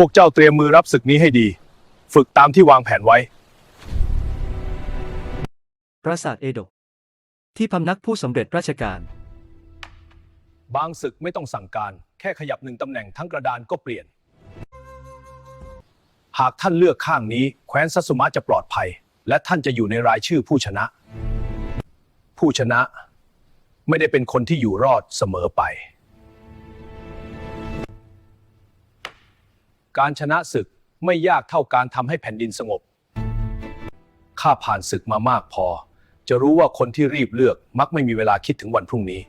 พวกเจ้าเตรียมมือรับศึกนี้ให้ดี ฝึกตามที่วางแผนไว้ ปราสาทเอโดะที่พำนักผู้สำเร็จราชการ บางศึกไม่ต้องสั่งการ แค่ขยับหนึ่งตำแหน่งทั้งกระดานก็เปลี่ยน หากท่านเลือกข้างนี้ แคว้นซัตสุมะจะปลอดภัย และท่านจะอยู่ในรายชื่อผู้ชนะ ผู้ชนะ ไม่ได้เป็นคนที่อยู่รอดเสมอไป การชนะศึกไม่ยากเท่าการทำให้แผ่นดินสงบ ข้าผ่านศึกมามากพอ จะรู้ว่าคนที่รีบเลือกมักไม่มีเวลาคิดถึงวันพรุ่งนี้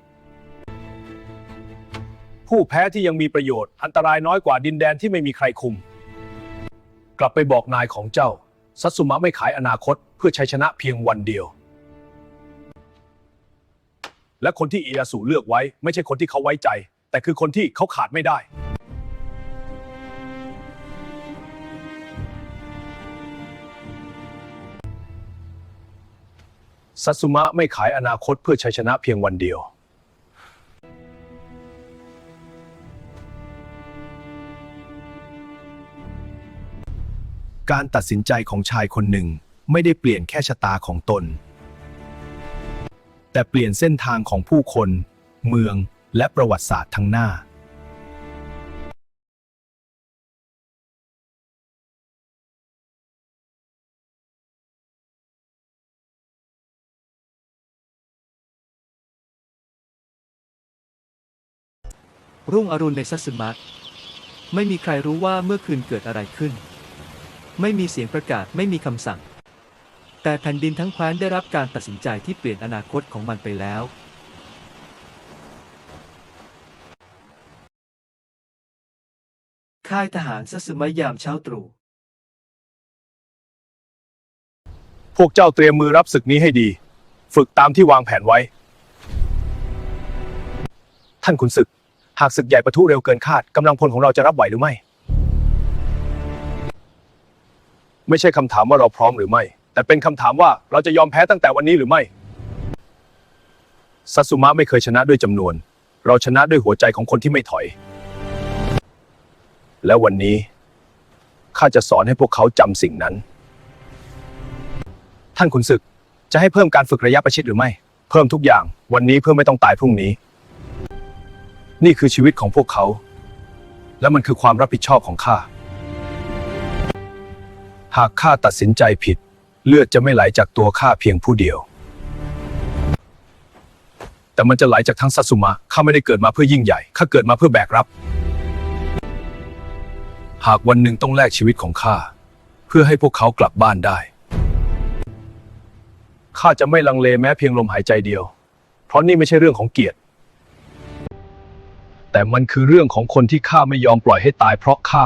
ผู้แพ้ที่ยังมีประโยชน์อันตรายน้อยกว่าดินแดนที่ไม่มีใครคุม กลับไปบอกนายของเจ้าซัตสุมะไม่ขายอนาคตเพื่อชัยชนะเพียงวันเดียว และคนที่อียสุเลือกไว้ ไม่ใช่คนที่เขาไว้ใจ แต่คือคนที่เขาขาดไม่ได้ ซัตสุมะไม่ขายอนาคตเพื่อชัยชนะเพียงวันเดียว การตัดสินใจของชายคนหนึ่งไม่ได้เปลี่ยนแค่ชะตาของตน แต่เปลี่ยนเส้นทางของผู้คน เมืองและประวัติศาสตร์ทั้งหน้า รุ่งอรุณในซัสึมะไม่มีใครรู้ว่าเมื่อคืนเกิดอะไรขึ้น ไม่มีเสียงประกาศไม่มีคำสั่ง แต่แผ่นดินทั้งแคว้นได้รับการตัดสินใจที่เปลี่ยนอนาคตของมันไปแล้วค่ายทหารซัสึมะยามเช้าตรู่ พวกเจ้าเตรียมมือรับศึกนี้ให้ดี ฝึกตามที่วางแผนไว้ ท่านขุนศึก หากศึกใหญ่ประทุเร็วเกินคาดกำลังพลของเราจะรับไหวหรือไม่ ไม่ใช่คำถามว่าเราพร้อมหรือไม่ แต่เป็นคำถามว่าเราจะยอมแพ้ตั้งแต่วันนี้หรือไม่ซัตสุมะไม่เคยชนะด้วยจำนวน เราชนะด้วยหัวใจของคนที่ไม่ถอย และวันนี้ข้าจะสอนให้พวกเขาจำสิ่งนั้น ท่านขุนศึกจะให้เพิ่มการฝึกระยะประชิดหรือไม่ เพิ่มทุกอย่าง วันนี้เพื่อไม่ต้องตายพรุ่งนี้ นี่คือชีวิตของพวกเขา และมันคือความรับผิดชอบของข้า หากข้าตัดสินใจผิด เลือดจะไม่ไหลจากตัวข้าเพียงผู้เดียว แต่มันจะไหลจากทั้งซัตสุมะข้าไม่ได้เกิดมาเพื่อยิ่งใหญ่ข้าเกิดมาเพื่อแบกรับ หากวันหนึ่งต้องแลกชีวิตของข้าเพื่อให้พวกเขากลับบ้านได้ข้าจะไม่ลังเลแม้เพียงลมหายใจเดียว เพราะนี่ไม่ใช่เรื่องของเกียรติ แต่มันคือเรื่องของคนที่ข้าไม่ยอมปล่อยให้ตายเพราะข้า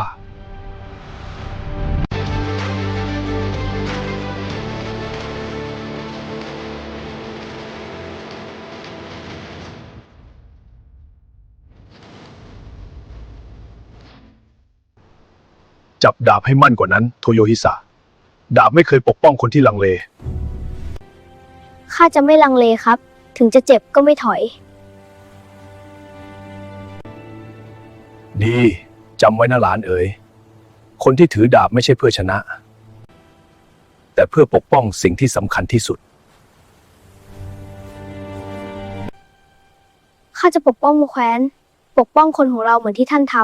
จับดาบให้มั่นกว่านั้น โทโยฮิสะดาบไม่เคยปกป้องคนที่ลังเล ข้าจะไม่ลังเลครับ ถึงจะเจ็บก็ไม่ถอย ดีจำไว้นะหลานเอ๋ย คนที่ถือดาบไม่ใช่เพื่อชนะ แต่เพื่อปกป้องสิ่งที่สำคัญที่สุด ข้าจะปกป้องแคว้น ปกป้องคนของเราเหมือนที่ท่านท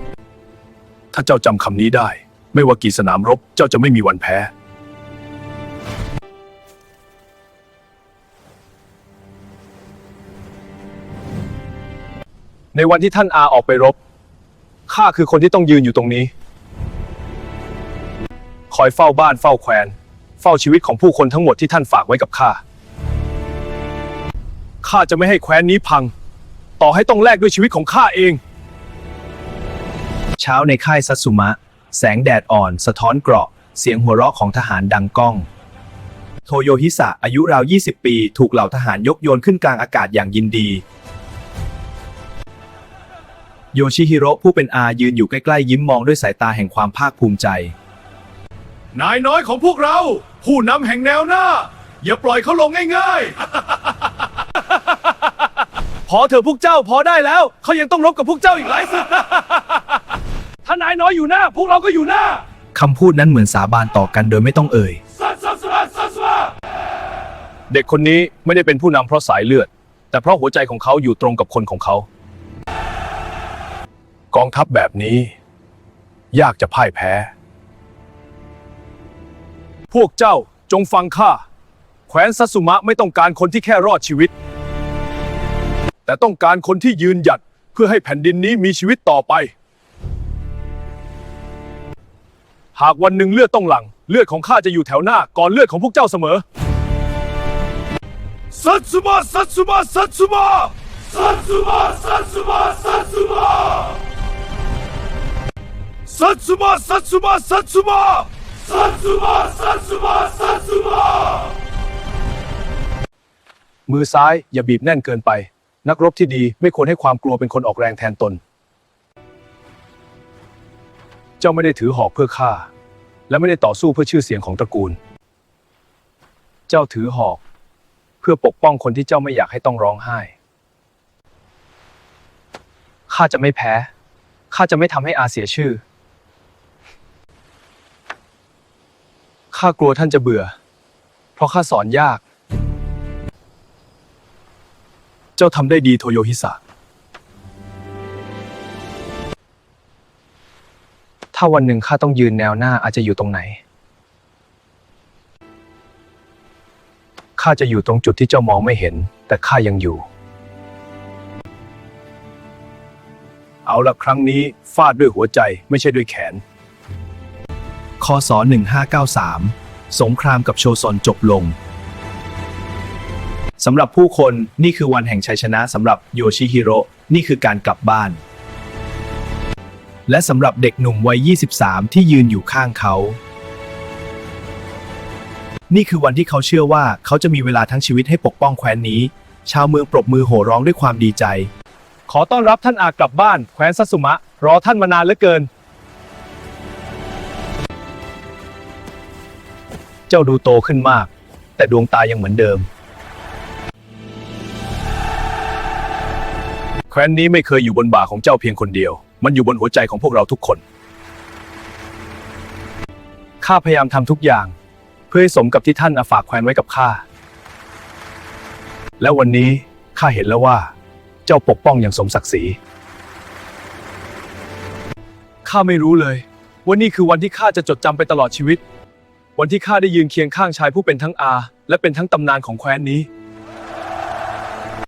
ำถ้าเจ้าจำคำนี้ได้ ไม่ว่ากี่สนามรบ เจ้าจะไม่มีวันแพ้ ในวันที่ท่านอาออกไปรบ ข้าคือคนที่ต้องยืนอยู่ตรงนี้ คอยเฝ้าบ้านเฝ้าแคว้นเฝ้าชีวิตของผู้คนทั้งหมดที่ท่านฝากไว้กับข้า ข้าจะไม่ให้แคว้นนี้พัง ต่อให้ต้องแลกด้วยชีวิตของข้าเอง เช้าในค่ายซัตสุมะ แสงแดดอ่อน สะท้อนเกราะ เสียงหัวเราะของทหารดังก้อง โทโยฮิสะอายุราว 20 ปี ถูกเหล่าทหารยกโยนขึ้นกลางอากาศอย่างยินดี โยชิฮิโร่ผู้เป็นอายืนอยู่ใกล้ๆ ยิ้มมองด้วยสายตาแห่งความภาคภูมิใจ นายน้อยของพวกเรา ผู้นำแห่งแนวหน้า อย่าปล่อยเขาลงง่ายๆ พอเถอะพวกเจ้าพอได้แล้ว เขายังต้องรบกับพวกเจ้าอีกหลายศึกายน้อยอยู่หน้า พวกเราก็อยู่หน้าคำพูดนั้นเหมือนสาบานต่อกันโดยไม่ต้องเอ่ย เด็กคนนี้ไม่ได้เป็นผู้นำเพราะสายเลือด แต่เพราะหัวใจของเขาอยู่ตรงกับคนของเขา กองทัพแบบนี้ ยากจะพ่ายแพ้ พวกเจ้าจงฟังข้าแคว้นซัตสุมะไม่ต้องการคนที่แค่รอดชีวิต แต่ต้องการคนที่ยืนหยัดเพื่อให้แผ่นดินนี้มีชีวิตต่อไป หากวันหนึ่งเลือดต้องหลัง เลือดของข้าจะอยู่แถวหน้าก่อนเลือดของพวกเจ้าเสมอซัตสุมะซัตสุมะซัตสุมะซัตสุมะซัต สุมะซัตสุมะซัตสุมะซัตสุมะซัตสุมะซัตสุมะซัตสุมะซัตสุมะมือซ้ายอย่าบีบแน่นเกินไป นักรบที่ดีไม่ควรให้ความกลัวเป็นคนออกแรงแทนตน เจ้าไม่ได้ถือหอกเพื่อฆ่า และไม่ได้ต่อสู้เพื่อชื่อเสียงของตระกูล เจ้าถือหอก เพื่อปกป้องคนที่เจ้าไม่อยากให้ต้องร้องไห้ข้าจะไม่แพ้ข้าจะไม่ทำให้อาเสียชื่อ ข้ากลัวท่านจะเบื่อ เพราะข้าสอนยาก เจ้าทำได้ดีโทโยฮิสะ ถ้าวันหนึ่งข้าต้องยืนแนวหน้าอาจจะอยู่ตรงไหน ข้าจะอยู่ตรงจุดที่เจ้ามองไม่เห็น แต่ข้ายังอยู่ เอาละครั้งนี้ฟาดด้วยหัวใจไม่ใช่ด้วยแขน คศ 1593 สงครามกับโชซอนจบลงสำหรับผู้คนนี่คือวันแห่งชัยชนะสำหรับโยชิฮิโร่นี่คือการกลับบ้าน และสำหรับเด็กหนุ่มวัย 23 ที่ยืนอยู่ข้างเขา นี่คือวันที่เขาเชื่อว่าเขาจะมีเวลาทั้งชีวิตให้ปกป้องแคว้นนี้ ชาวเมืองปรบมือโห่ร้องด้วยความดีใจ ขอต้อนรับท่านอากลับบ้าน แคว้นซัสุมะ รอท่านมานานเหลือเกิน เจ้าดูโตขึ้นมาก แต่ดวงตายังเหมือนเดิม แคว้นนี้ไม่เคยอยู่บนบ่าของเจ้าเพียงคนเดียว มันอยู่บนหัวใจของพวกเราทุกคน ข้าพยายามทำทุกอย่าง เพื่อให้สมกับที่ท่านอาฝากแคว้นไว้กับข้า และวันนี้ข้าเห็นแล้วว่า เจ้าปกป้องอย่างสมศักดิ์ศรี ข้าไม่รู้เลยว่านี่คือวันที่ข้าจะจดจำไปตลอดชีวิต วันที่ข้าได้ยืนเคียงข้างชายผู้เป็นทั้งอา และเป็นทั้งตำนานของแคว้นนี้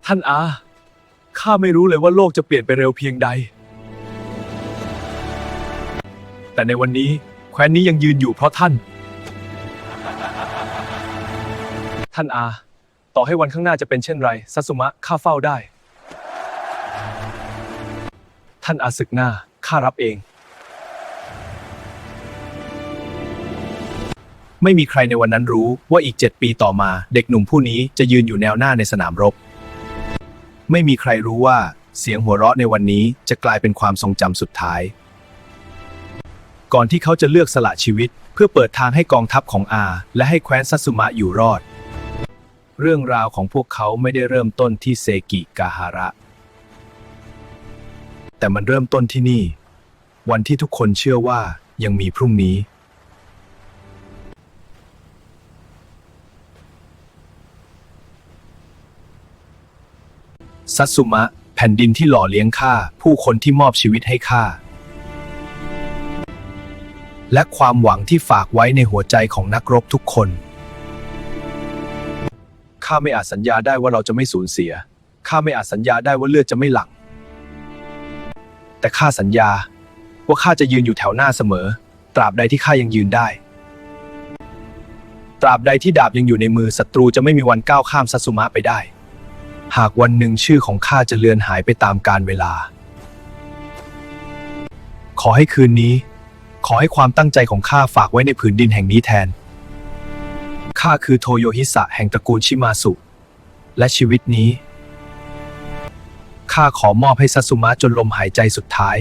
ท่านอาข้าไม่รู้เลยว่าโลกจะเปลี่ยนไปเร็วเพียงใด แต่ในวันนี้แคว้นนี้ยังยืนอยู่เพราะท่าน ท่านอา ต่อให้วันข้างหน้าจะเป็นเช่นไรซัตสุมะข้าเฝ้าได้ ท่านอาศึกหน้าข้ารับเอง ไม่มีใครในวันนั้นรู้ว่าอีกเจ็ดปีต่อมา เด็กหนุ่มผู้นี้จะยืนอยู่แนวหน้าในสนามรบ ไม่มีใครรู้ว่าเสียงหัวเราะในวันนี้จะกลายเป็นความทรงจำสุดท้าย ก่อนที่เขาจะเลือกสละชีวิต เพื่อเปิดทางให้กองทัพของอา และให้แคว้นซัตสุมะอยู่รอด เรื่องราวของพวกเขาไม่ได้เริ่มต้นที่เซกิกาฮาระ แต่มันเริ่มต้นที่นี่ วันที่ทุกคนเชื่อว่ายังมีพรุ่งนี้ ซัตสุมะ แผ่นดินที่หล่อเลี้ยงข้าผู้คนที่มอบชีวิตให้ข้าและความหวังที่ฝากไว้ในหัวใจของนักรบทุกคน ข้าไม่อาจสัญญาได้ว่าเราจะไม่สูญเสีย ข้าไม่อาจสัญญาได้ว่าเลือดจะไม่หลั่ง แต่ข้าสัญญาว่าข้าจะยืนอยู่แถวหน้าเสมอ ตราบใดที่ข้ายังยืนได้ ตราบใดที่ดาบยังอยู่ในมือศัตรูจะไม่มีวันก้าวข้ามซัตสุมะไปได้ หากวันหนึ่งชื่อของข้าจะเลือนหายไปตามกาลเวลา ขอให้คืนนี้ ขอให้ความตั้งใจของข้าฝากไว้ในผืนดินแห่งนี้แทน ข้าคือโทโยฮิสะแห่งตระกูลชิมาสุ และชีวิตนี้ ข้าขอมอบให้ซัสุมะจนลมหายใจสุดท้าย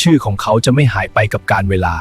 ชื่อของเขาจะไม่หายไปกับการเวลา